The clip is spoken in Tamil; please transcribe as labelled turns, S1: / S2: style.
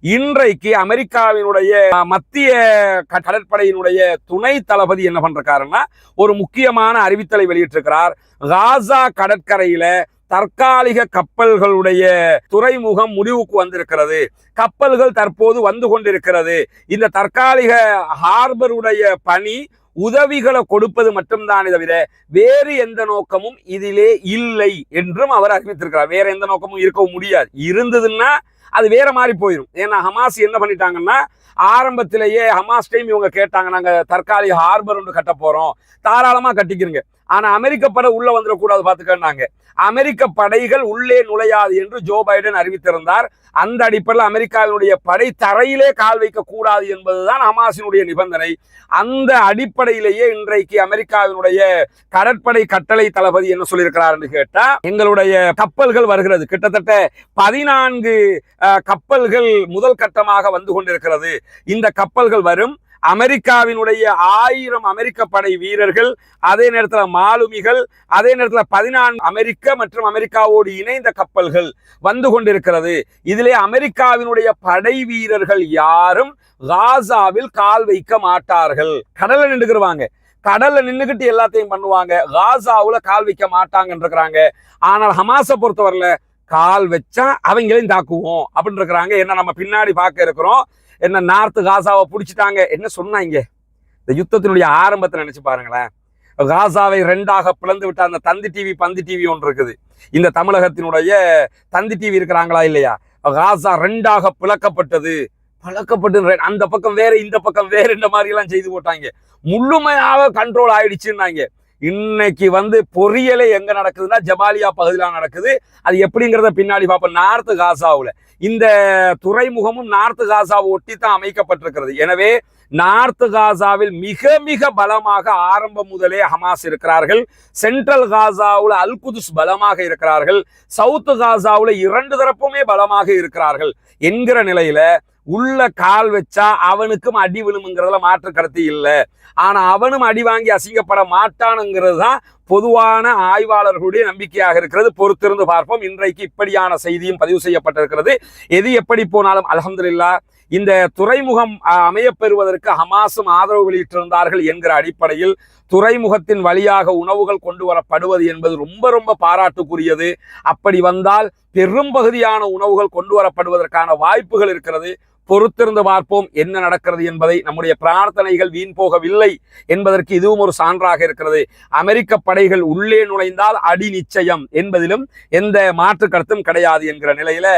S1: இன்றைக்கு அமெரிக்காவினுடைய மத்திய கடற்படையினுடைய துணை தளபதி என்ன பண்றாருன்னா ஒரு முக்கியமான அறிவித்தலை வெளியிட்டிருக்கிறார். காசா கடற்கரையில தற்காலிக கப்பல்களுடைய துறைமுகம் முடிவுக்கு வந்திருக்கிறது. கப்பல்கள் தற்போது வந்து கொண்டிருக்கிறது. இந்த தற்காலிக ஹார்பருடைய பணி உதவிகளை கொடுப்பது மட்டும்தானே தவிர வேறு எந்த நோக்கமும் இதிலே இல்லை என்றும் அவர் அறிவித்திருக்கிறார். வேற எந்த நோக்கமும் இருக்கவும் முடியாது. இருந்ததுன்னா அது வேற மாதிரி போயிடும் ஏன்னா ஹமாஸ் என்ன பண்ணிட்டாங்கன்னா ஆரம்பத்திலேயே ஹமாஸ் டைம் இவங்க கேட்டாங்க நாங்க தற்காலிக ஹார்பர் ஒன்று கட்ட போகிறோம் தாராளமாக கட்டிக்கிறங்க ஆனால் அமெரிக்க படை உள்ளே வந்துடக்கூடாது பாத்துக்கன்னாங்க. அமெரிக்க படைகள் உள்ளே நுழையாது என்று ஜோ பைடன் அறிவித்திருந்தார். அந்த அடிப்படையில் அமெரிக்காவினுடைய படை தரையிலே கால் வைக்கக்கூடாது என்பதுதான் ஹமாஸினுடைய நிபந்தனை. அந்த அடிப்படையிலேயே இன்றைக்கு அமெரிக்காவினுடைய கடற்படை கட்டளை தளபதி என்ன சொல்லியிருக்கிறார் என்று கேட்டால் எங்களுடைய கப்பல்கள் வருகிறது. கிட்டத்தட்ட பதினான்கு கப்பல்கள் முதல் கட்டமாக வந்து கொண்டிருக்கிறது. இந்த கப்பல்கள் வரும். அமெரிக்காவினுடைய ஆயிரம் அமெரிக்க படை வீரர்கள் அதே நேரத்தில் மாலுமிகள் அதே நேரத்தில் பதினான்கு அமெரிக்க மற்றும் அமெரிக்காவோடு இணைந்த கப்பல்கள் வந்து கொண்டிருக்கிறது. இதிலே அமெரிக்காவினுடைய படை வீரர்கள் யாரும் காசாவில் கால் வைக்க மாட்டார்கள். கடலில் நின்றுக்கிறவாங்க கடல்ல நின்றுகிட்டு எல்லாத்தையும் பண்ணுவாங்க. காசாவுல கால் வைக்க மாட்டாங்கன்னு இருக்கிறாங்க ஆனால் ஹமாஸை பொறுத்தவரையில் கால் வச்சா அவங்களையும் தாக்குவோம் அப்படின்னு இருக்கிறாங்க என்ன நம்ம பின்னாடி பார்க்க இருக்கிறோம். என்ன நார்த்து காசாவை பிடிச்சிட்டாங்க. என்ன சொன்னாங்க இந்த யுத்தத்தினுடைய ஆரம்பத்தை நினைச்சு பாருங்களேன். காசாவை ரெண்டாக பிளந்து விட்ட அந்த தந்தி டிவி பந்தி டிவி ஒன்று இருக்குது. இந்த தமிழகத்தினுடைய தந்தி டிவி இருக்கிறாங்களா இல்லையா? காசா ரெண்டாக பிளக்கப்பட்டது. பழக்கப்பட்டு அந்த பக்கம் வேற இந்த பக்கம் வேற இந்த மாதிரி எல்லாம் செய்து போட்டாங்க. முழுமையாக கண்ட்ரோல் ஆயிடுச்சுன்னாங்க. இன்னைக்கு வந்து பொறியலே எங்க நடக்குதுன்னா ஜபாலியா பகுதியில் நடக்குது. அது எப்படிங்கிறத பின்னாடி பார்ப்போம். நார்த்து காசாவில். இந்த துறைமுகமும் நார்த்து காசாவை ஒட்டி தான் அமைக்கப்பட்டிருக்கிறது. எனவே நார்த்து காசாவில் மிக மிக பலமாக ஆரம்பம் முதலே ஹமாஸ் இருக்கிறார்கள். சென்ட்ரல் காசாவில் அல்குதுஸ் பலமாக இருக்கிறார்கள். சவுத்து காசாவில் இரண்டு தரப்புமே பலமாக இருக்கிறார்கள். என்கிற நிலையில உள்ள கால் வச்சா அவனுக்கும் அடி விழுமுங்கிறதுல மாற்று கருத்து இல்லை. ஆனால் அவனும் அடி வாங்கி அசிங்கப்பட மாட்டானுங்கிறது தான் பொதுவான ஆய்வாளர்களுடைய நம்பிக்கையாக இருக்கிறது. பொறுத்திருந்து பார்ப்போம். இன்றைக்கு இப்படியான செய்தியும் பதிவு செய்யப்பட்டிருக்கிறது. எது எப்படி போனாலும் அலமதுல்லா இந்த துறைமுகம் அமையப்பெறுவதற்கு ஹமாஸும் ஆதரவு வெளியிட்டிருந்தார்கள் என்கிற அடிப்படையில் துறைமுகத்தின் வழியாக உணவுகள் கொண்டு வரப்படுவது என்பது ரொம்ப ரொம்ப பாராட்டுக்குரியது. அப்படி வந்தால் பெரும்பகுதியான உணவுகள் கொண்டு வரப்படுவதற்கான வாய்ப்புகள் இருக்கிறது. பொறுத்திருந்து பார்ப்போம் என்ன நடக்கிறது என்பதை. நம்முடைய பிரார்த்தனைகள் வீண் போகவில்லை என்பதற்கு இதுவும் ஒரு சான்றாக இருக்கிறது. அமெரிக்க படைகள் உள்ளே நுழைந்தால் அடி நிச்சயம் என்பதிலும் எந்த மாற்று கருத்தும் கிடையாது என்கிற நிலையில